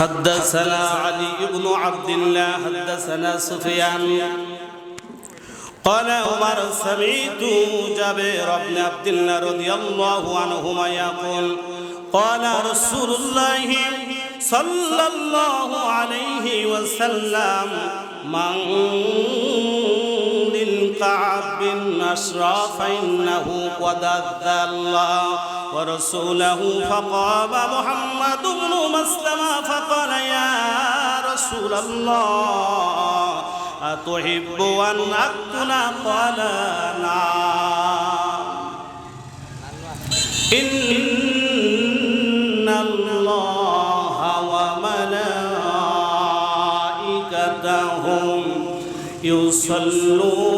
حدثنا علي بن عبد الله حدثنا سفيان. قال عمر سمعت جابر بن عبد الله رضي الله عنهما يقول قال رسول الله صلى الله عليه وسلم من للكعب بن أشرف فإنه قد أذى الله ورسوله فقام محمد بن مسلم فقال يا رسول الله أتحب أن أقتل؟ قال نعم. إن الله وملائكته يصلون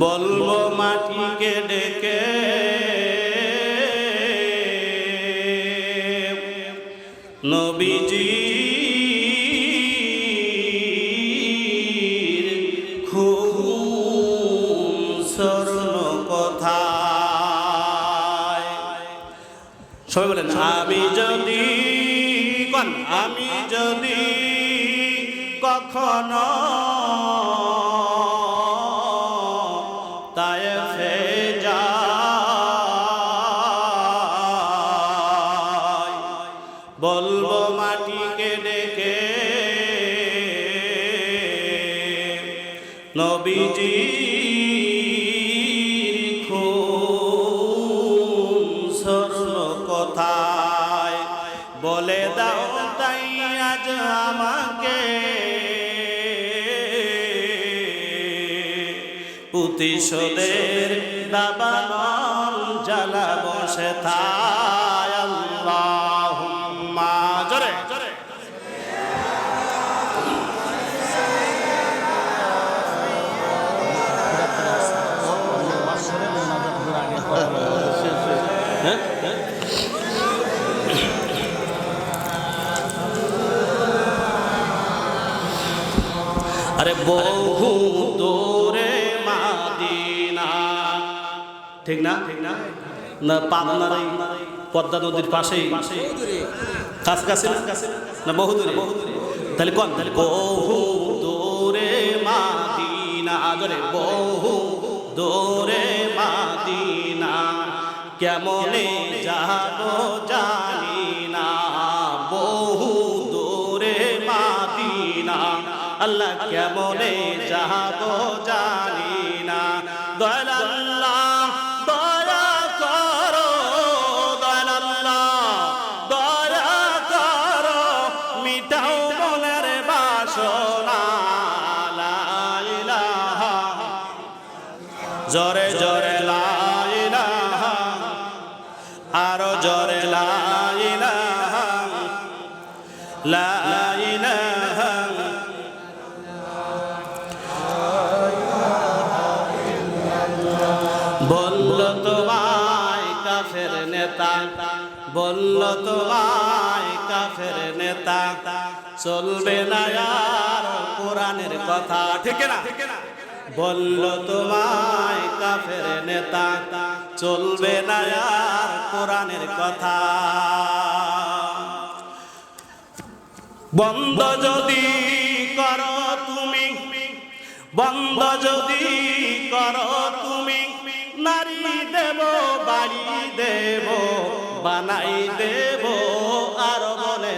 বলব মাটিকে ডেকে। নবীজি সবাই বলেন আমি যদি আমি যদি কখনো প্রতিশোধের দাবানল জ্বালা বসে থায় আল্লাহ জরে। আরে বহু ঠিক না? না, পাবনার এই পদ্মা নদীর পাশেই। কাছাকাছি না? বহু দূরে তাহলে কন? তাহলে বহু দূরে মাদিনা। ধরে বহু দূরে মাদিনা। কেমনে যাব জানি লা ইলাহা বলল তোমায় কাফের নেতা, বলল তোমায় কাফের নেতা। চলবে না আর কোরআনের কথা, ঠিক না? বলল তোমায় কাফের নেতা, চলবে না আর কোরআনের কথা। বন্ধ যদি করো তুমি, বন্ধ যদি করো তুমি, নারী দেব, বাড়ি দেব, বানাই দেব, আর বলে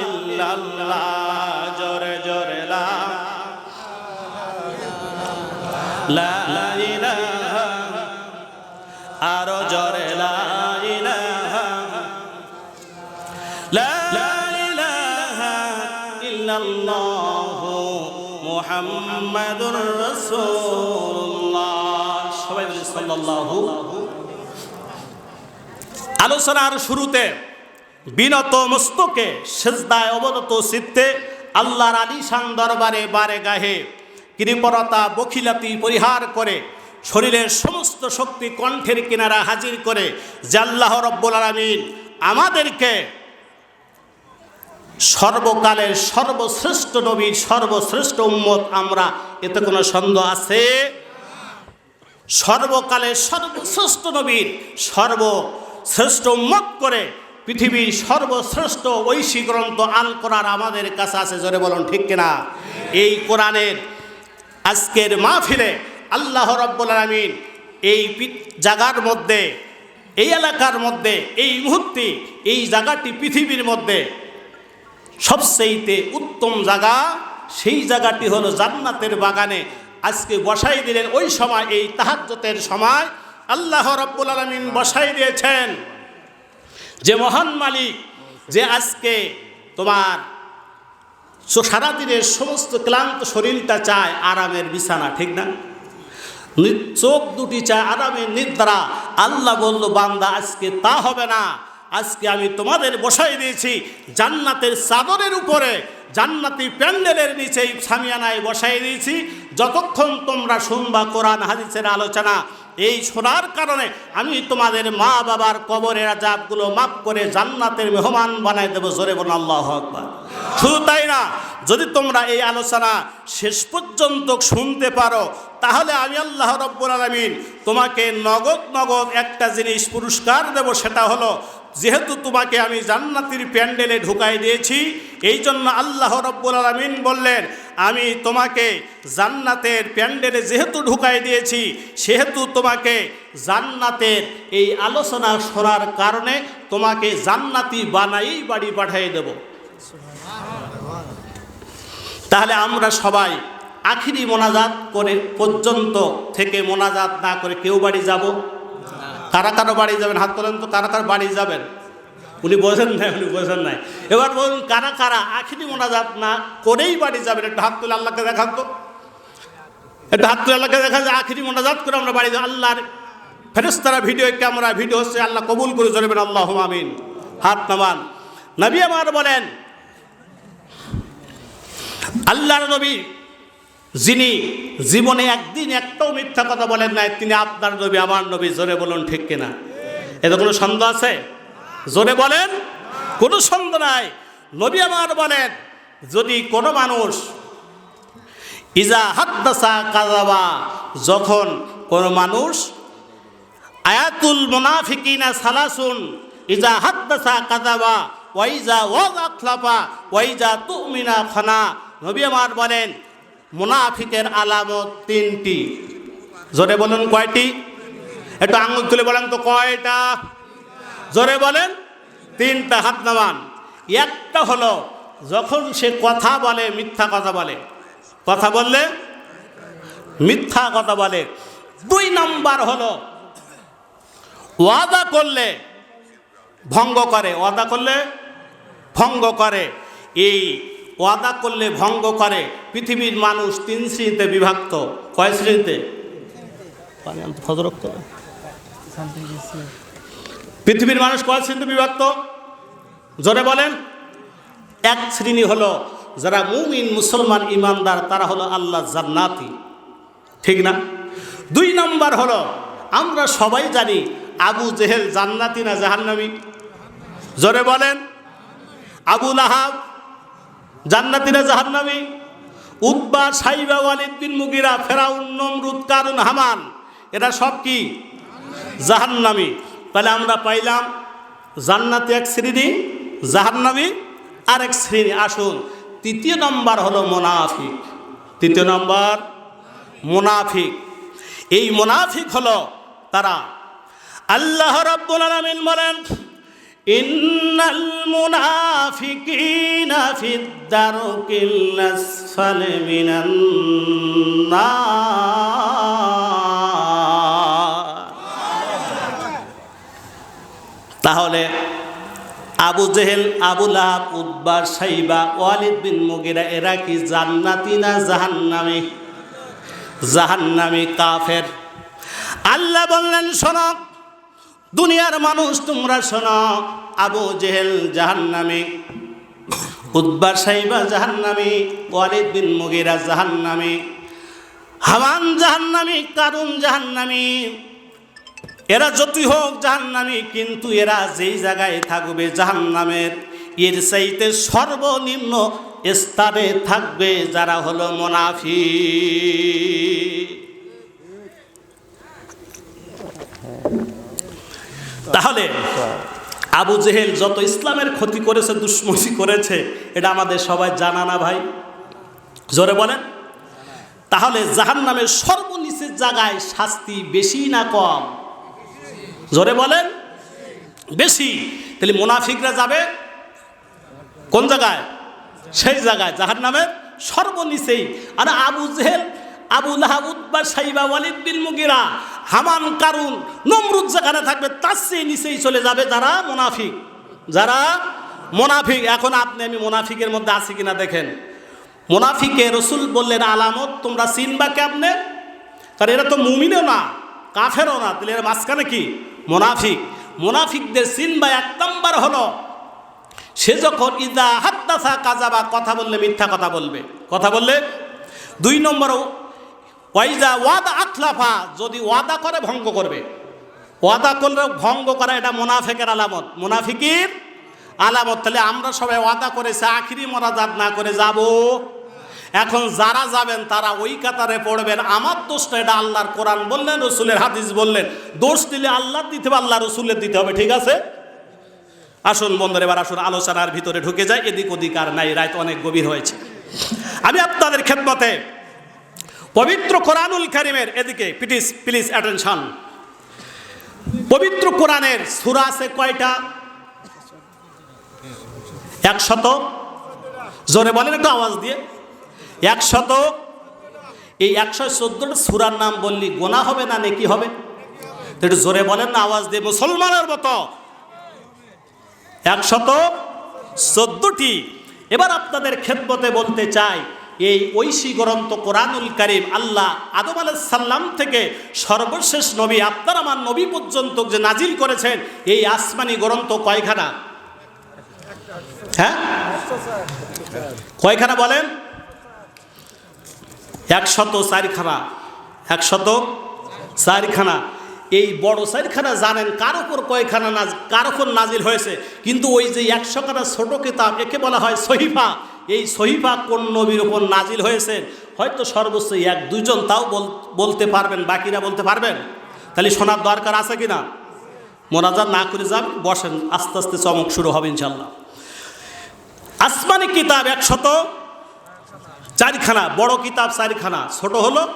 ইল্লাল্লাহ, জোরে জোরে লা মুহাম্মাদুর রাসূলুল্লাহ। আলোচনার শুরুতে বিনত মস্তকে, সেজদায় অবনত চিত্তে আল্লাহর আলিশান দরবারে বারে গাহে কৃপরতা বখিলাতি পরিহার করে শরীরের সমস্ত শক্তি কণ্ঠের কিনারা হাজির করে যে আল্লাহ রব্বুল আলমিন আমাদেরকে সর্বকালের সর্বশ্রেষ্ঠ নবীর সর্বশ্রেষ্ঠ উম্মত আমরা, এতে কোনো সন্দেহ আছে? সর্বকালের সর্বশ্রেষ্ঠ নবীর সর্বশ্রেষ্ঠ উম্মত করে পৃথিবীর সর্বশ্রেষ্ঠ ঐশী গ্রন্থ আল কোরআন আমাদের কাছে আছে, জোরে বলুন, ঠিক কিনা? এই কোরআনের আজকের মাহফিলে আল্লাহ রব্বুল আলমিন এই জায়গার মধ্যে, এই এলাকার মধ্যে, এই মুহূর্তে, এই জায়গাটি পৃথিবীর মধ্যে সবচেয়েতে উত্তম জায়গা, সেই জায়গাটি হলো জান্নাতের বাগানে। আজকে বসাই দিলেন ওই সময়, এই তাহাজ্জতের সময়। আল্লাহ রব্বুল আলমিন বসাই দিয়েছেন। যে মহান মালিক, যে আজকে তোমার সারাদিনের সমস্ত ক্লান্ত শরীরটা চায় আরামের বিছানা, ঠিক নি- চোখ দুটি চায় আরামের নিদ্রা। আল্লাহ বলল, বান্দা, আজকে তা হবে না। আজকে আমি তোমাদের বসাই দিয়েছি জান্নাতের চাদরের উপরে, জান্নাতি প্যান্ডেলের নিচেই সামিয়ানায় বসাই দিয়েছি। যতক্ষণ তোমরা শুনবা কোরআন, হাদিসের আলোচনা, এই শোনার কারণে আমি তোমাদের মা বাবার কবরের আজাবগুলো মাফ করে জান্নাতের মেহমান বানাই দেবো। জোরে বোন আল্লাহ আকবার। শুধু তাই না, যদি তোমরা এই আলোচনা শেষ পর্যন্ত শুনতে পারো, তাহলে আমি আল্লাহ রব্বুল আলমিন তোমাকে নগদ নগদ একটা জিনিস পুরস্কার দেব, সেটা হলো যেহেতু তোমাকে আমি জান্নাতির প্যান্ডেলে ঢুকাই দিয়েছি, এই জন্য আল্লাহ রব্বুল আলমিন বললেন, আমি তোমাকে জান্নাতের প্যান্ডেলে যেহেতু ঢুকাই দিয়েছি, সেহেতু তোমাকে জান্নাতের এই আলোচনা শোনার কারণে তোমাকে জান্নাতি বানাই বাড়ি পাঠিয়ে দেবো। তাহলে আমরা সবাই আখিরি মোনাজাত করে পর্যন্ত থেকে মোনাজাত না করে কেউ বাড়ি যাব? কারা কারও বাড়ি যাবেন? হাত তোলেন তো, কারা কারও বাড়ি যাবেন? উনি বোঝেন নাই, উনি বোঝেন নাই। এবার বলুন, কারা কারা আখিরি মোনাজাত না করেই বাড়ি যাবেন? একটু হাত তুলে আল্লাহকে দেখান তো। একটু হাত তুলে আল্লাহকে দেখা যায় আখিরি মোনাজাত করে আমরা বাড়ি যাব। আল্লাহর ফেরেস্তারা ভিডিও, ক্যামেরা, ভিডিও হচ্ছে আল্লাহ কবুল করে চলবেন। আল্লাহ আমিন। হাত নামান। নবী আমার বলেন, আল্লাহর নবী যিনি জীবনে একদিন একটাও মিথ্যা কথা বলেন নাই, তিনি আপনার নবী, আমার নবী, জোরে বলুন ঠিক কিনা? এতে কোনো সন্দেহ আছে? জোরে বলেন, কোনো সন্দেহ নাই। নবী আমার বলেন, যদি কোনো মানুষ ইজা হাদ্দাসা কাজাবা যখন কোনো মানুষ আয়াতুল মুনাফিকিনা সালাসুন, ইজা হাদ্দাসা কাযাবা ওয়াইজা ওয়াজ আখলাফা ওয়াইজা তুমিনা খানা, নবী আমার বলেন মুনাফিকের আলামত তিনটি। জোরে বলুন কয়টি? একটু আঙুল তুলে বলেন তো কয়টা? জোরে বলেন, তিনটা হাত নামান। একটা হলো, যখন সে কথা বলে, মিথ্যা কথা বলে। কথা বললে? মিথ্যা কথা বলে। দুই নাম্বার হলো, ওয়াদা করলে ভঙ্গ করে। ওয়াদা করলে ভঙ্গ করে। এই ওয়াদা করলে ভঙ্গ করে। পৃথিবীর মানুষ তিন শ্রেণীতে বিভক্ত। কয় শ্রেণীতে। পৃথিবীর মানুষ কয় শ্রেণীতে বিভক্ত? জোরে বলেন। এক শ্রেণি হলো যারা মুমিন মুসলমান ইমানদার তারা হলো আল্লাহ জান্নাতি। ঠিক না? দুই নম্বর হলো আমরা সবাই জানি আবু জেহেল জান্নাতি না জাহান্নামি। জোরে বলেন। আবু লাহাব জান্নাতি না জাহান্নামি। উকবা সাইবা, ওয়ালিদ বিন মুগিরা, ফেরাউন, নমরুদ, কারুন, হামান, এরা সব কি? জাহান্নামি। তাহলে আমরা পাইলাম জান্নাতি এক শ্রেণি, জাহান্নামি আরেক শ্রেণি। আসুন, তৃতীয় নম্বর হলো মোনাফিক। তৃতীয় নম্বর, মোনাফিক। এই মোনাফিক হলো তারা আল্লাহ রাব্বুল আলামিন বলেন মুনাফিকিনা ফিদ দারকিল আসফালি মিনান নার। তাহলে আবু জেহেল, আবু লাহাব উদ্বার সাইবা, ওয়ালিদ বিন মুগিরা, এরা কি জান্নাতি না জাহান্নামী? জাহান্নামী কাফের। আল্লাহ বললেন, শোনো দুনিয়ার মানুষ তোমরা শোনো, আবু জেহেল জাহান্নামী উদ্বার সাইবা জাহান্নামী, ওয়ালিদ বিন মুগিরা জাহান্নামী হাওয়ান জাহান্নামী, কারুন জাহান্নামী। এরা যতই হোক জাহান্নামী, কিন্তু এরা যেই জায়গায় থাকবে জাহান্নামের, এর চাইতে সর্বনিম্ন স্তরে থাকবে যারা হলো মোনাফি তাহলে আবু জেহেল যত ইসলামের ক্ষতি করেছে দুশ্মনী করেছে এটা আমাদের সবাই জানা না ভাই। জোরে বলেন। তাহলে জাহান্নামের সর্বনিচের জায়গায় শাস্তি বেশি না কম? জোরে বলেন। বেশি। তাহলে মুনাফিকরা যাবে কোন জায়গায়? সেই জায়গায় জাহার নামের সর্বনিচেই। আর আবু জেহেল আবু লাহাবুদ বা সাইবা, ওয়ালিদ বিন মুগিরা হামান কারুন, নমরুদ যেখানে থাকবে, তার চেয়ে নিচেই চলে যাবে যারা মুনাফিক। যারা মোনাফিক, এখন আপনি আমি মোনাফিকের মধ্যে আছি কিনা দেখেন। মোনাফিকে রসুল বললেন, আলামত, তোমরা চিনবা কেমনে? কারণ এরা তো মুমিনও না, কাফেরও না, তাহলে এর মাঝখানে কি? মোনাফিক। মোনাফিকদের চিনবা এক নম্বর হলো, সে যখন ইদা হাত্তাসা কাজাবা, কথা বললে মিথ্যা কথা বলবে। কথা বললে? দুই নম্বর ওয়াইজা ওয়াদা আখলাফা, যদি ওয়াদা করে ভঙ্গ করবে। ওয়াদা করলে ভঙ্গ করা এটা মোনাফিকের আলামত। মোনাফিকের আলামত। তাহলে আমরা সবাই ওয়াদা করেছি, আখিরি মরাজাত না করে যাব। এখন যারা যাবেন, তারা ওই কাতারে পড়বেন। আমার দোষটা এটা আল্লাহর কোরআন বললেন, রসুলের হাদিস বললেন। দোষ দিলে আল্লাহ দিতে হবে, আল্লাহ রসুলের দিতে হবে, ঠিক আছে? আসুন বন্ধুর, এবার আসুন, আলোচনার ভিতরে ঢুকে যায় এদিক ওদিক আর নাই, রাত অনেক গভীর হয়েছে। আমি আপনাদের খেদমতে পবিত্র কোরআনুল কারিমের এদিকে প্লিজ প্লিজ অ্যাটেনশন পবিত্র কোরআনের সুরা আছে কয়টা? একশত? জোরে বলেন একটু আওয়াজ দিয়ে। একশত? এই একশো চোদ্দটা সুরার নাম বললি গোনা হবে না নাকি হবে? একটু জোরে বলেন না, আওয়াজ দিয়ে, মুসলমানের মতো। একশত? চোদ্দটি। এবার আপনাদের খেদমতে বলতে চাই এই ঐশী গ্রন্থ কোরআনুল করিম আল্লাহ আদম সাল্লাম থেকে সর্বশেষ নবী আপনার আমার নবী পর্যন্ত যে নাজিল করেছেন, এই আসমানি গ্রন্থ কয়খানা? হ্যাঁ? কয়খানা বলেন? একশত চারিখানা। একশত চারিখানা। এই বড় চারিখানা জানেন কার ওপর কয়খানা নাজ, কার ওপর নাজিল হয়েছে, কিন্তু ওই যে একশোখানা ছোট কিতাব, একে বলা হয় সহিফা। এই সহিফা কোন নবীর ওপর নাজিল হয়েছে? হয়তো সর্বোচ্চ এক দুজন তাও বল- বলতে পারবেন, বাকিরা বলতে পারবেন। তাহলে শোনার দরকার আছে কি না মোনাজার না করে যান, বসেন, আস্তে আস্তে চমক শুরু হবে ইনশাল্লাহ আসমানি কিতাব একশত চারিখানা, বড় কিতাব চারিখানা। ছোট হলো?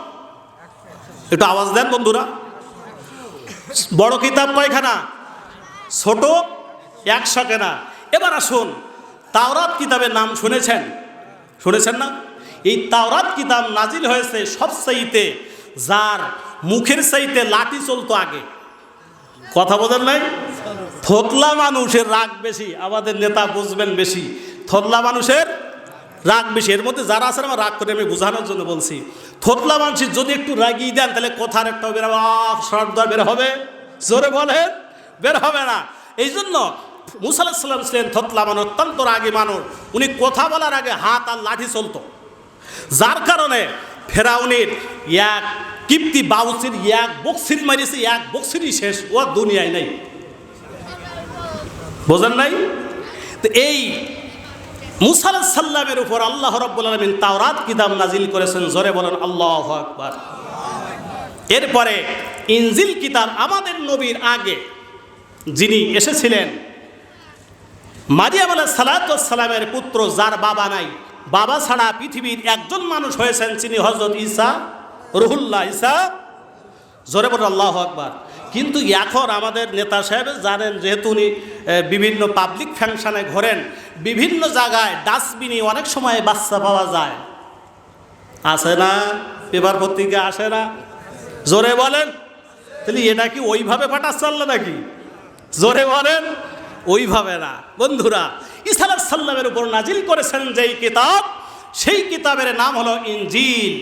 একটু আওয়াজ দেন বন্ধুরা। বড় কিতাব কয়খানা? ছোট একশো কেনা এবার আসুন তাওরাত কিতাবের নাম শুনেছেন? শুনেছেন না? এই তাওরাত কিতাব নাজিল হয়েছে সব চাইতে, যার মুখের চাইতে লাঠি চলতো আগে। কথা বলেন নাই? থতলা মানুষের রাগ বেশি, আমাদের নেতা বুঝবেন বেশি। থতলা মানুষের রাগ বেশি। এর মধ্যে যারা আছেন, আমার রাগ করে আমি বোঝানোর জন্য বলছি। থতলা মানুষের যদি একটু রাগিয়ে দেন, তাহলে কথার একটা বের হবে বের হবে। জোরে বলেন, বের হবে না। এই জন্য মুসাল্লাম ছিলেন থতলা মানুষ অত্যন্ত রাগী মানুষ। উনি কথা বলার আগে হাত আর লাঠি চলতো। যার কারণে ফেরাউনির এক কিপ্তি বাউসির এক বক্সির মারিছে, এক বক্সিরই শেষ, ও দুনিয়ায় নাই। বোঝেন নাই? তো এই মুসা সাল্লামের উপর আল্লাহ রব্বুল আলমিন তাওরাত কিতাব নাজিল করেছেন? জোরে বলেন, আল্লাহ আকবার। এরপরে ইনজিল কিতাব আমাদের নবীর আগে যিনি এসেছিলেন মারিয়াম আলাহ সালাতামের পুত্র যার বাবা নাই, বাবা ছাড়া পৃথিবীর একজন মানুষ হয়েছেন তিনি হজরত ঈসা, রুহুল্লাহ ঈসা। জোরে বলে আল্লাহ আকবার। কিন্তু এখন আমাদের নেতা সাহেব জানেন যেহেতু উনি বিভিন্ন পাবলিক ফাংশনে ঘোরেন, বিভিন্ন জায়গায় ডাস্টবিনে অনেক সময় বাচ্চা পাওয়া যায়। আসে না, পেপার পত্রিকা আসে না। জোরে বলেন, তাহলে এটা কি ওইভাবে আল্লাহ নাকি? জোরে বলেন ওইভাবে না। বন্ধুরা ইসালাম সাল্লামের উপর নাজিল করেছেন যেই কিতাব, সেই কিতাবের নাম হলো ইনজিল।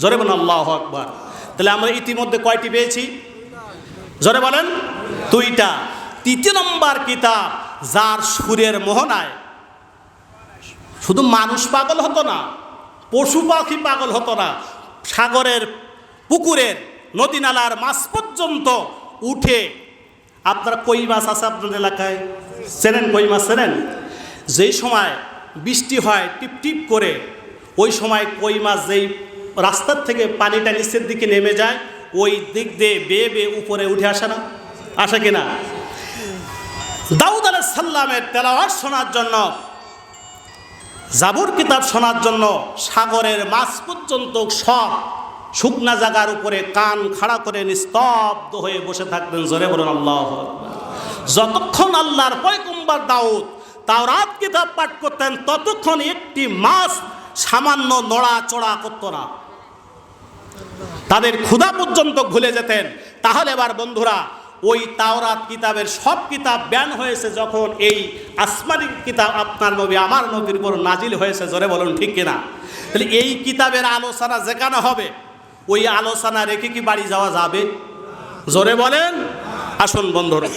জোরে বলেন, আল্লাহ আকবার। তাহলে আমরা ইতিমধ্যে কয়টি পেয়েছি? জোরে বলেন, দুইটা। তৃতীয় নম্বর কিতাব, যার সুরের মোহনায় শুধু মানুষ পাগল হতো না, পশু পাখি পাগল হতো না, সাগরের, পুকুরের নদী নালার মাছ পর্যন্ত উঠে, আপনারা কই মাছ আছে আপনাদের এলাকায়? চেনেন কই মাছ চেনেন? যেই সময় বৃষ্টি হয়, টিপ টিপ করে, ওই সময় কই মাছ যেই রাস্তার থেকে পানিটা নিচের দিকে নেমে যায়, ওই দিক দিয়ে বেয়ে বেয়ে উপরে উঠে আসে না? আসে কিনা দাউদ আলাহ সাল্লামের তেলাওয়াত শোনার জন্য, জাবুর কিতাব শোনার জন্য সাগরের মাছ পর্যন্ত সব শুকনা জায়গার উপরে কান খাড়া করে নিস্তব্ধ হয়ে বসে থাকতেন জোরে বলুন, আল্লাহ। যতক্ষণ আল্লাহর পয়কুম্বার দাউদ তাওরাত কিতাব পাঠ করতেন, ততক্ষণ একটি মাছ সামান্য নড়াচড়া করত না। তাদের ক্ষুধা পর্যন্ত ভুলে যেতেন। তাহলে এবার বন্ধুরা, ওই তাওরাত কিতাবের সব কিতাব ব্যান হয়েছে যখন এই আসমানি কিতাব আপনার নবী, আমার নবীর উপর নাজিল হয়েছে, জোরে বলুন ঠিক কিনা? তাহলে এই কিতাবের আলোচনা যেখানে হবে, ওই আলোচনা রেখে কি বাড়ি যাওয়া যাবে? জোরে বলেন। আসুন বন্ধুরা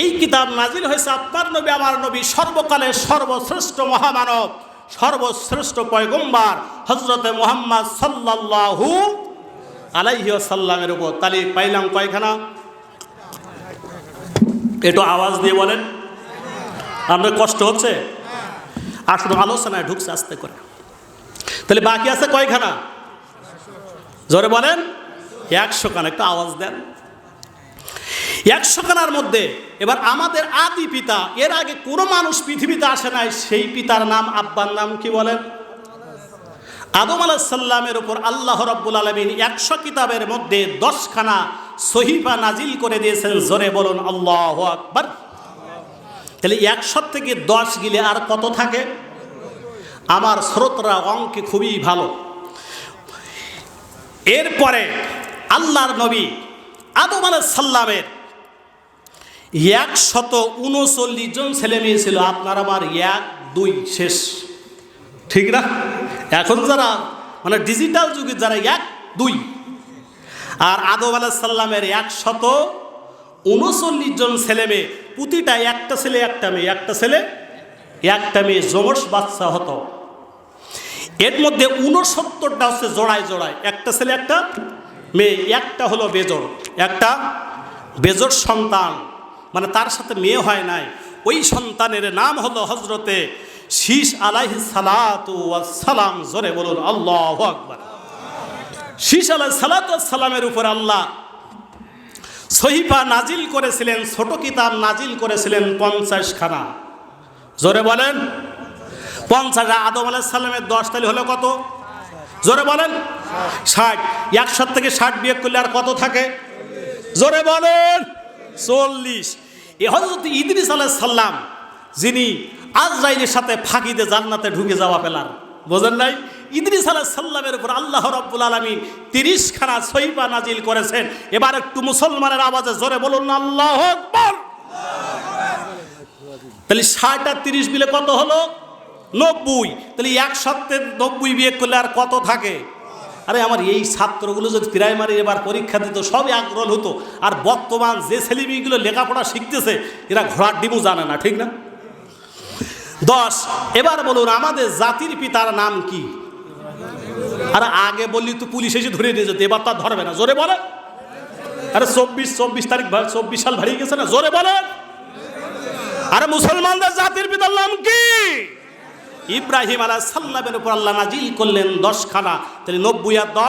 এই কিতাব নাজিল হয়েছে আপনার নবী, আমার নবী সর্বকালের সর্বশ্রেষ্ঠ মহামানব, সর্বশ্রেষ্ঠ পয়গম্বার হজরতে মোহাম্মদ সাল্লাল্লাহু আলাইহি সাল্লামের উপর। তাহলে পাইলাম কয়খানা? একটু আওয়াজ দিয়ে বলেন। আপনার কষ্ট হচ্ছে? আসলে আলোচনায় ঢুকছে আস্তে করে। তাহলে বাকি আছে কয়খানা? জোরে বলেন? একশো খানা একটু আওয়াজ দেন। একশো খানার মধ্যে। এবার আমাদের আদি পিতা, এর আগে কোনো মানুষ পৃথিবীতে আসে নাই, সেই পিতার নাম আব্বার নাম কি বলেন? আদম আলাহিসাল্লামের উপর আল্লাহ রব্বুল আলমিন একশো কিতাবের মধ্যে দশখানা সহিফা নাজিল করে দিয়েছেন। জোরে বলুন, আল্লাহ আকবার। তাহলে একশো থেকে দশ গিলে আর কত থাকে? আমার স্রোতরা অঙ্কে খুবই ভালো। এরপরে আল্লাহর নবী আদম আলাহিসাল্লামের একশত উনচল্লিশ জন ছেলে মেয়ে ছিল, আপনার আমার এক, দুই, শেষ। ঠিক না? এখন যারা মানে ডিজিটাল যুগে যারা এক, দুই, আর আদম আলাহ সাল্লামের একশত উনচল্লিশ জন ছেলে মেয়ে, প্রতিটা একটা ছেলে, একটা মেয়ে, একটা ছেলে, একটা মেয়ে যমস বাচ্চা হতো। এর মধ্যে উনসত্তরটা হচ্ছে জোড়ায় জোড়ায়, একটা ছেলে, একটা মেয়ে, একটা হলো বেজর একটা বেজর সন্তান। মানে তার সাথে মেয়ে হয় নাই। ওই সন্তানের নাম হলো হজরতে শীষ আলাহি সালাতু সালাম জোরে বলুন, আল্লাহ আকবার। শীষ আলাহ সালাতু সালামের উপর আল্লাহ সহিফা নাজিল করেছিলেন, ছোট কিতাব নাজিল করেছিলেন পঞ্চাশ খানা জোরে বলেন পঞ্চাশ আদম আলাহ সাল্লামের দশ তালি হলো কত? জোরে বলেন, ষাট। একশো থেকে ষাট বিয়োগ করলে আর কত থাকে? জোরে বলেন চল্লিশ। এ হজরত ইদরিস আলাহ সাল্লাম যিনি আজরাইলের সাথে ফাঁকিতে জান্নাতে ঢুকে যাওয়া পেলার, বোঝেন নাই? ইদরিস আলাহ সাল্লামের উপর আল্লাহ রব্বুল আলমী তিরিশ খানা সৈবা নাজিল করেছেন। এবার একটু মুসলমানের আওয়াজে জোরে বলুন, আল্লাহ তাহলে ষাট আর তিরিশ মিলে কত হলো? নব্বই। তাহলে এক সপ্তাহে নব্বই বিয়ে করলে আর কত থাকে? আরে আমার এই ছাত্রগুলো যদি প্রাইমারি এবার পরীক্ষা দিত, সবই আগ্রহ হতো। আর বর্তমান যে ছেলেমেয়েগুলো লেখাপড়া শিখতেছে, এরা ঘোড়ার ডিমও জানে না, ঠিক না? দশ, এবার বলুন, আমাদের জাতির পিতার নাম কি? আরে আগে বললি তো পুলিশ এসে ধরে নিয়ে যেত, এবার তার ধরবে না। জোরে বলে। আরে চব্বিশ চব্বিশ তারিখ চব্বিশ সাল ভারিয়ে গেছে না? জোরে বলে। আরে মুসলমানদের জাতির পিতার নাম কি? ইব্রাহিম আলাহ সাল্লামের উপর আল্লাহ নাজিল করলেন দশখানা তাহলে নব্বই আর দশ